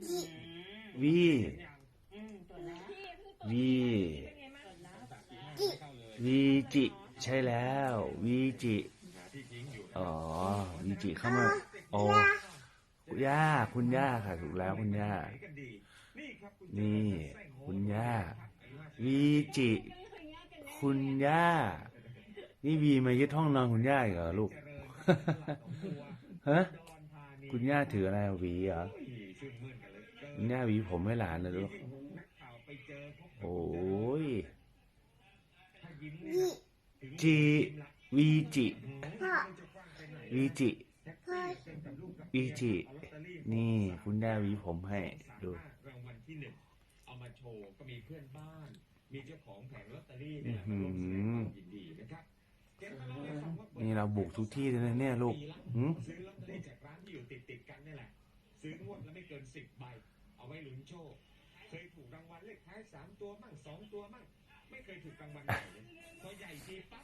วี วี วีจิ ใช่แล้ว วีจิ อ๋อ วีจิเข้ามาโอ้ย่า คุณย่าค่ะ ถูกแล้วคุณย่า นี่ คุณย่า วีจิ คุณย่า นี่วีมายึดห้องนอนคุณย่าเหรอลูก ฮะ คุณย่าถืออะไรวีเหรอ คุณย่าหวีผมให้หลานเลยลูกโอ้ยจีวีจิวีจิวีจินี่คุณย่าหวีผมให้ดูรางวัลที่หนึ่งเอามาโชว์ก็มีเพื่อนบ้าน มีเจ้าของแผงลอตเตอรี่เนี่ยอื้มาอหืร่วมแสดงอความยินดีนะครับแกก็เล่าให้ฟังว่าปิดนี่เราบุกทุกที่เลยนะเนี่ยลูกหืมซื้อลอตเตอรี่จากร้านที่อยู่ติดติดๆกันนี่แหละซื้องวดละไม่เกินสิบใบเอา ไว้ลุ้นโชค เคยถูกรางวัลเลขท้ายสามตัวมั่งสองตัวมั่ง ไม่เคยถูกรางวัลใหญ่เลยพอใหญ่ทีปั๊บ